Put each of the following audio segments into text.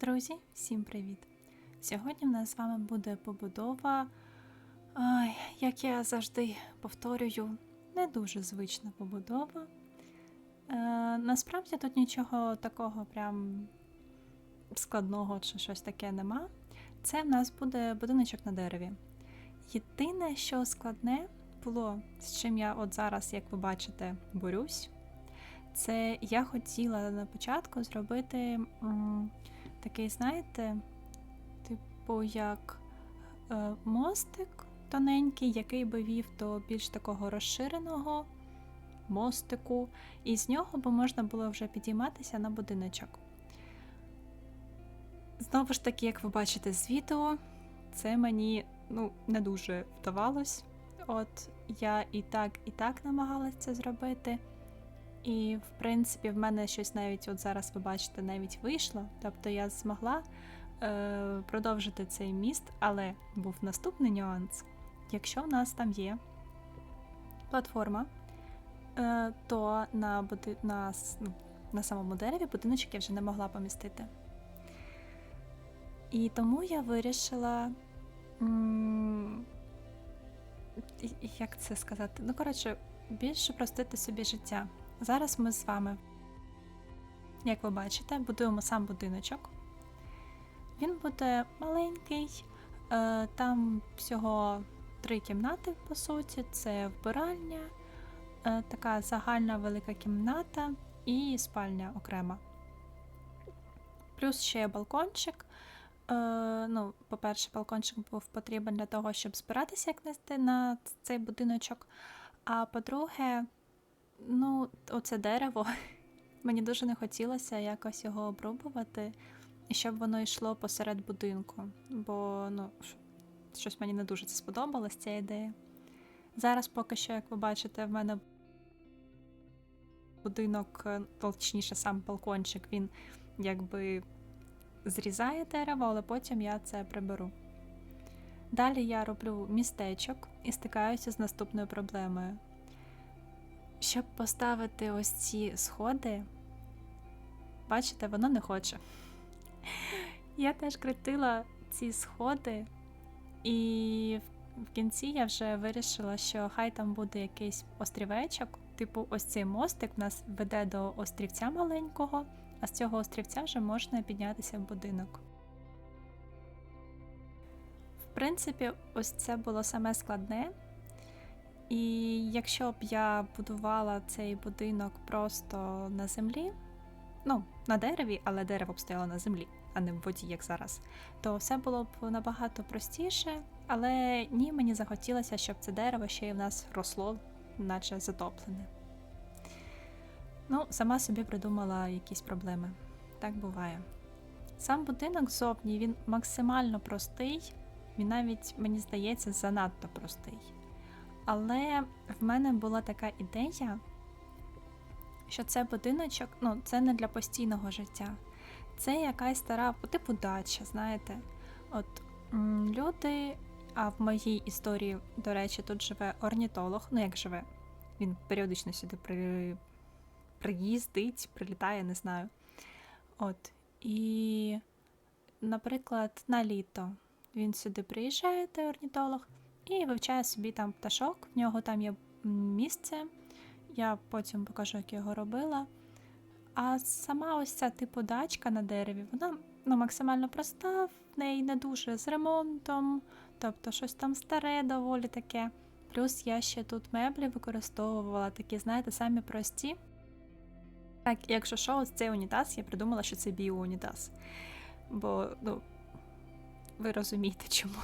Друзі, всім привіт! Сьогодні в нас з вами буде побудова, ай, як я завжди повторюю, не дуже звична побудова. Е, насправді тут нічого такого прям складного чи щось таке нема. Це в нас буде будиночок на дереві. Єдине, що складне було, з чим я от зараз, як ви бачите, борюсь, це я хотіла на початку зробити. м, такий, знаєте, типу як е, мостик тоненький, який би вів до більш такого розширеного мостику, і з нього би можна було вже підійматися на будиночок. Знову ж таки, як ви бачите з відео, це мені ну, не дуже вдавалось. От я і так, і так намагалася це зробити. І, в принципі, в мене щось навіть от зараз ви бачите, навіть вийшло. Тобто я змогла е, продовжити цей міст, але був наступний нюанс. Якщо в нас там є платформа, е, то на, буди... на, ну, на самому дереві будиночок я вже не могла помістити. І тому я вирішила. Як це сказати? Ну, коротше, більше простити собі життя. Зараз ми з вами, як ви бачите, будуємо сам будиночок. Він буде маленький, е, там всього три кімнати, по суті, це вбиральня, е, така загальна велика кімната і спальня окрема. Плюс ще є балкончик. Е, ну, по-перше, балкончик був потрібен для того, щоб збиратися як нести на цей будиночок. А по-друге, Ну, оце дерево. Мені дуже не хотілося якось його обрубувати, і щоб воно йшло посеред будинку. Бо ну, щось мені не дуже це сподобалось, ця ідея. Зараз поки що, як ви бачите, в мене будинок, е, точніше, сам балкончик, він якби зрізає дерево, але потім я це приберу. Далі я роблю містечок і стикаюся з наступною проблемою. Щоб поставити ось ці сходи, бачите, воно не хоче. Я теж крутила ці сходи, і в- кінці я вже вирішила, що хай там буде якийсь острівечок. Типу, ось цей мостик нас веде до острівця маленького, а з цього острівця вже можна піднятися в будинок. В принципі, ось це було саме складне. І якщо б я будувала цей будинок просто на землі, ну, на дереві, але дерево б стояло на землі, а не в воді, як зараз, то все було б набагато простіше. Але ні, мені захотілося, щоб це дерево ще й в нас росло, наче затоплене. Ну, сама собі придумала якісь проблеми. Так буває. Сам будинок зовні він максимально простий, він навіть, мені здається, занадто простий. Але в мене була така ідея, що це будиночок, ну, це не для постійного життя. Це якась стара, типу дача, знаєте. От люди, а в моїй історії, до речі, тут живе орнітолог. Ну, як живе, він періодично сюди при... приїздить, прилітає, не знаю. От. І, наприклад, на літо він сюди приїжджає, той орнітолог, і вивчає собі там пташок. В нього там є місце. Я потім покажу, як я його робила. А сама ось ця типу дачка на дереві, вона ну, максимально проста, в неї не дуже з ремонтом, тобто щось там старе доволі таке. Плюс я ще тут меблі використовувала такі, знаєте, самі прості. Так, якщо що, ось цей унітаз, я придумала, що це біоунітаз. Бо, ну, ви розумієте чому.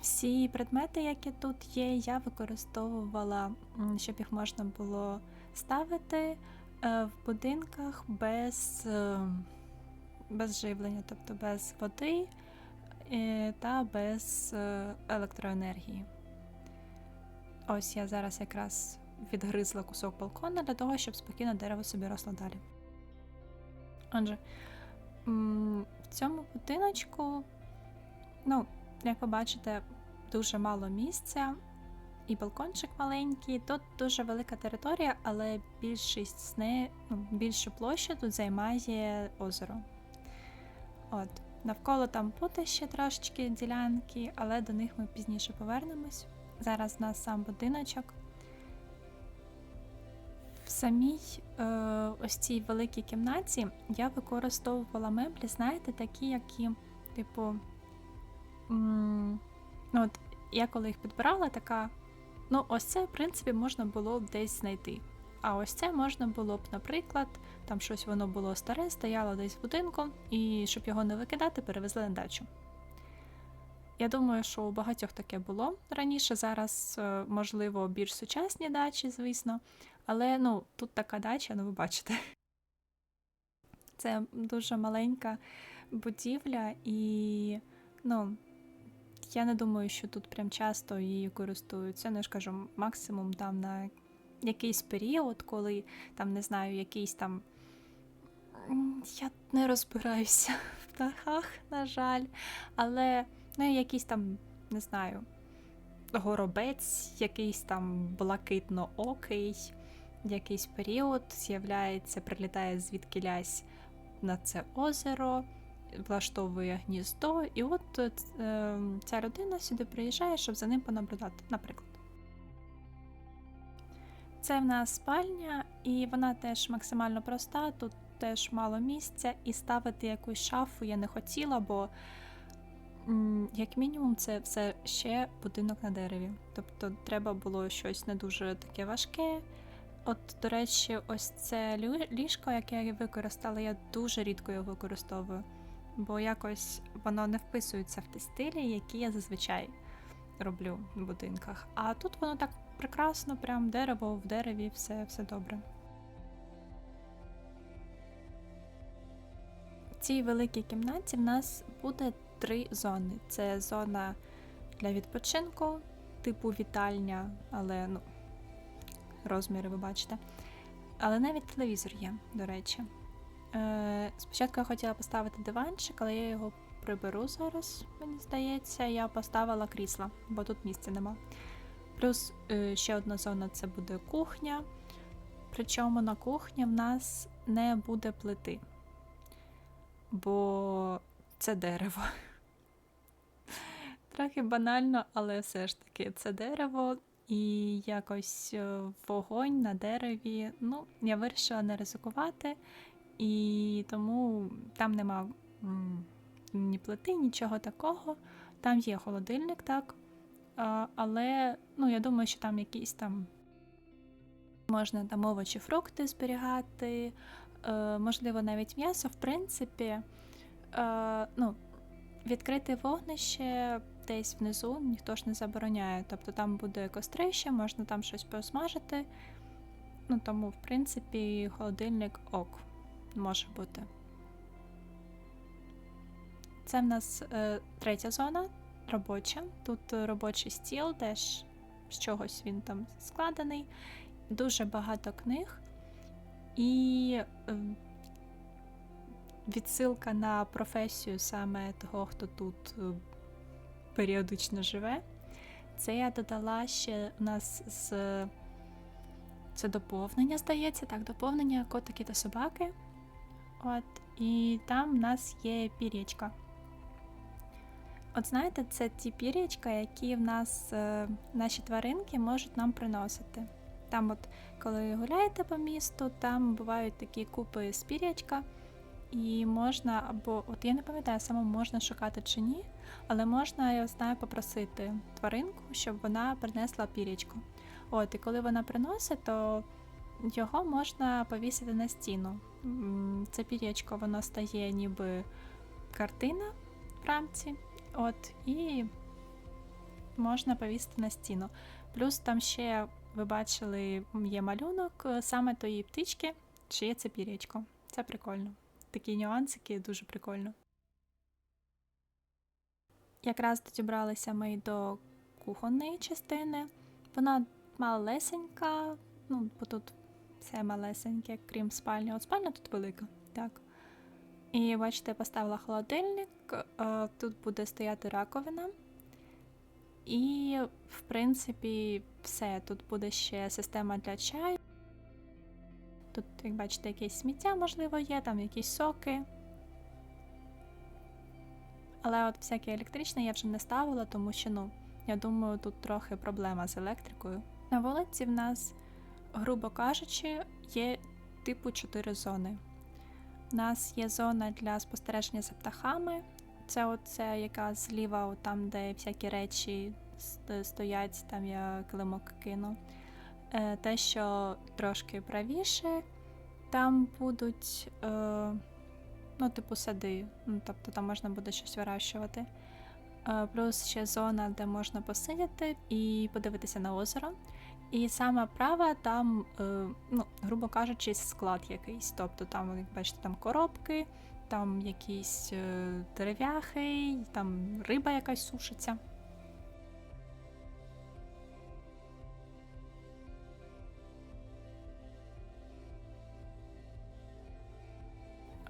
Всі предмети, які тут є, я використовувала, щоб їх можна було ставити е, в будинках без, е, без живлення, тобто без води е, та без електроенергії. Ось я зараз якраз відгризла кусок балкона для того, щоб спокійно дерево собі росло далі. Отже, в цьому будиночку, ну, як ви бачите, дуже мало місця, і балкончик маленький. Тут дуже велика територія, але більшість з ну, більшу площу тут займає озеро. От. Навколо там буде ще трошечки ділянки, але до них ми пізніше повернемось. Зараз у нас сам будиночок. В самій е, ось цій великій кімнаті я використовувала меблі, знаєте, такі, які, типу, ну от я коли їх підбирала, така. Ну, ось це, в принципі, можна було б десь знайти. А ось це можна було б, наприклад, там щось воно було старе, стояло десь в будинку, і щоб його не викидати, перевезли на дачу. Я думаю, що у багатьох таке було раніше. Зараз, е, можливо, більш сучасні дачі, звісно. Але ну, тут така дача, ну ви бачите. Це дуже маленька будівля, і ну, я не думаю, що тут прям часто її користуються. Ну, я ж кажу, максимум там на якийсь період, коли там не знаю, якийсь там. Я не розбираюся в птахах, на жаль. Але ну, якийсь там, не знаю, горобець, якийсь там блакитно-окий, якийсь період з'являється, прилітає звідки лясь на це озеро, влаштовує гніздо, і от е, е, ця людина сюди приїжджає, щоб за ним понаблюдати, наприклад. Це в нас спальня, і вона теж максимально проста. Тут теж мало місця, і ставити якусь шафу я не хотіла, бо як мінімум це все ще будинок на дереві. Тобто треба було щось не дуже таке важке. От, до речі, ось це ліжко, яке я використала, я дуже рідко його використовую, бо якось воно не вписується в ті стилі, які я зазвичай роблю в будинках. А тут воно так прекрасно, прям дерево в дереві, все, все добре. В цій великій кімнаті в нас буде три зони. Це зона для відпочинку, типу вітальня, але ну, розміри ви бачите. Але навіть телевізор є, до речі. Е, спочатку я хотіла поставити диванчик, але я його приберу зараз, мені здається. Я поставила крісло, бо тут місця нема. Плюс е, ще одна зона це буде кухня. Причому на кухні в нас не буде плити, бо це дерево. Трохи банально, але все ж таки це дерево, і якось е, вогонь на дереві. Ну, я вирішила не ризикувати, і тому там нема ні плити, нічого такого. Там є холодильник, так. Але ну, я думаю, що там якісь там можна там овочі, фрукти зберігати, е, можливо, навіть м'ясо, в принципі. Е, ну, відкрити вогнище десь внизу ніхто ж не забороняє. Тобто там буде кострище, можна там щось посмажити. Ну, тому, в принципі, холодильник ок може бути. Це в нас е, третя зона робоча. Тут робочий стіл, теж з чогось він там складений. Дуже багато книг. І е, відсилка на професію саме того, хто тут е, періодично живе. Це я додала ще у нас з це доповнення, здається, так, доповнення котики та собаки. От, і там в нас є пір'ячка. От знаєте, це ті пір'ячка, які в нас е, наші тваринки можуть нам приносити. Там, от, коли гуляєте по місту, там бувають такі купи з пір'ячка, і можна, або от я не пам'ятаю, саме можна шукати чи ні, але можна, я знаю, попросити тваринку, щоб вона принесла пір'ячко. От, і коли вона приносить, то його можна повісити на стіну. Це пір'ячко, воно стає ніби картина в рамці. От, і можна повісити на стіну. Плюс там ще, ви бачили, є малюнок е, саме тої птички, чиє це пір'ячко. Це прикольно. Такі нюансики дуже прикольно. Якраз дібралися ми до кухонної частини. Вона малесенька, ну, бо тут все малесеньке, крім спальні. От спальня тут велика, так. І бачите, я поставила холодильник, е, тут буде стояти раковина. І, в принципі, все. Тут буде ще система для чаю. Тут, як бачите, якесь сміття, можливо, є, там якісь соки. Але от всяке електричне я вже не ставила, тому що ну, я думаю, тут трохи проблема з електрикою. На вулиці в нас, грубо кажучи, є типу чотири зони. У нас є зона для спостереження за птахами. Це оце, яка зліва, там, де всякі речі стоять, там я килимок кину. Е, Те, що трошки правіше, там будуть, е, ну, типу, сади, ну, тобто там можна буде щось вирощувати. Е, Плюс ще зона, де можна посидіти і подивитися на озеро. І сама права там, е, ну, грубо кажучи, склад якийсь. Тобто там, як бачите, там коробки, там якісь е, дерев'яхи, там риба якась сушиться.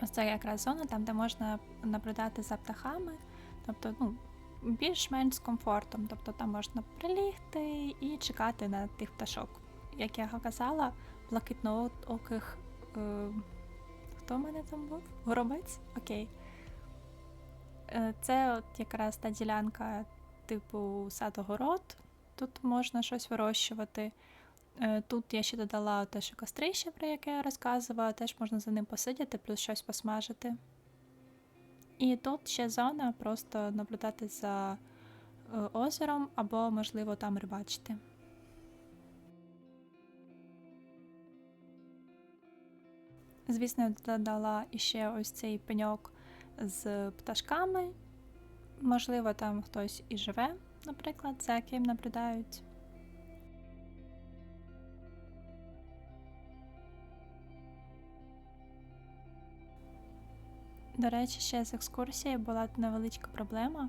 Ось це якраз зона, там, де можна наблюдати за птахами, тобто, ну, більш-менш з комфортом. Тобто там можна прилігти і чекати на тих пташок. Як я казала, блакитнооких. Е, хто в мене там був? Горобець? Окей. Е, це от якраз та ділянка типу сад-огород. Тут можна щось вирощувати. Е, Тут я ще додала те, що кострище, про яке я розказувала, теж можна за ним посидіти, плюс щось посмажити. І тут ще зона просто наблюдати за е, озером або, можливо, там рибачити. Звісно, я додала іще ось цей пеньок з пташками. Можливо, там хтось і живе, наприклад, за яким наблюдають. До речі, ще з екскурсії була невеличка проблема,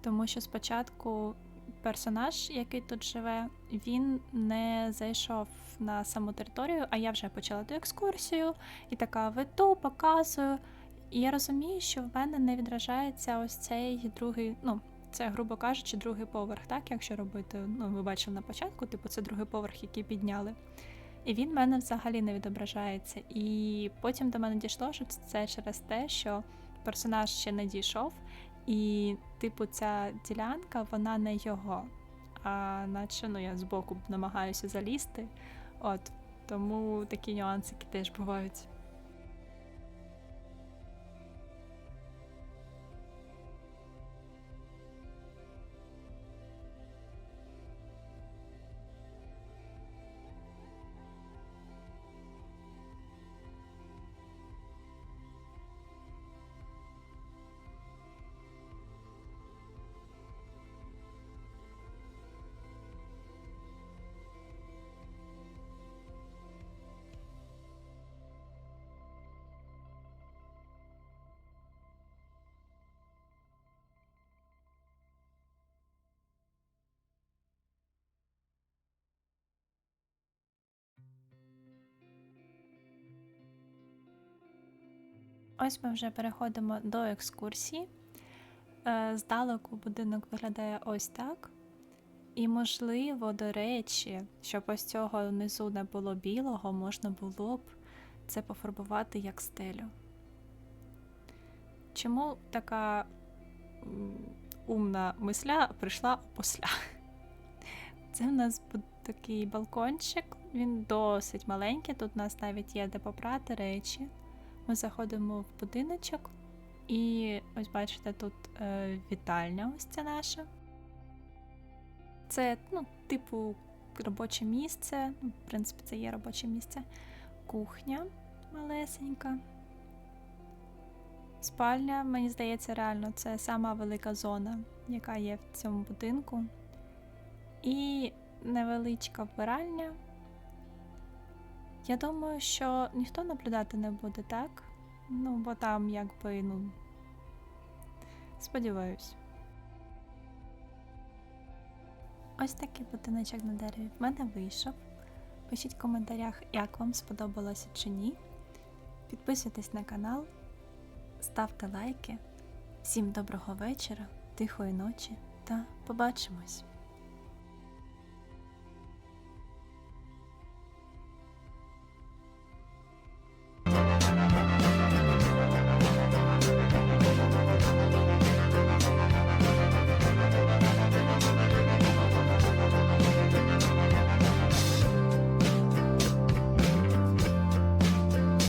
тому що спочатку персонаж, який тут живе, він не зайшов на саму територію, а я вже почала ту екскурсію і така веду, показую. І я розумію, що в мене не відражається ось цей другий, ну, це, грубо кажучи, другий поверх, так, якщо робити, ну, ви бачили на початку, типу, це другий поверх, який підняли. І він в мене взагалі не відображається. І потім до мене дійшло, що це через те, що персонаж ще не дійшов, і, типу, ця ділянка, вона не його. А наче ну, я збоку намагаюся залізти. От, тому такі нюансики теж бувають. Ось ми вже переходимо до екскурсії. Е, Здалеку будинок виглядає ось так. І, можливо, до речі, щоб ось цього внизу не було білого, можна було б це пофарбувати як стелю. Чому така умна мисля прийшла опосля? Це в нас такий балкончик, він досить маленький. Тут у нас навіть є де попрати речі. Ми заходимо в будиночок, і ось бачите, тут е, вітальня ось ця наша. Це, ну, типу, робоче місце. Ну, в принципі, це є робоче місце. Кухня малесенька. Спальня, мені здається, реально, це сама велика зона, яка є в цьому будинку. І невеличка вбиральня. Я думаю, що ніхто наблюдати не буде, так? Ну, бо там якби, ну. Сподіваюсь. Ось такий будиночок на дереві в мене вийшов. Пишіть в коментарях, як вам сподобалося чи ні. Підписуйтесь на канал, ставте лайки. Всім доброго вечора, тихої ночі та побачимось!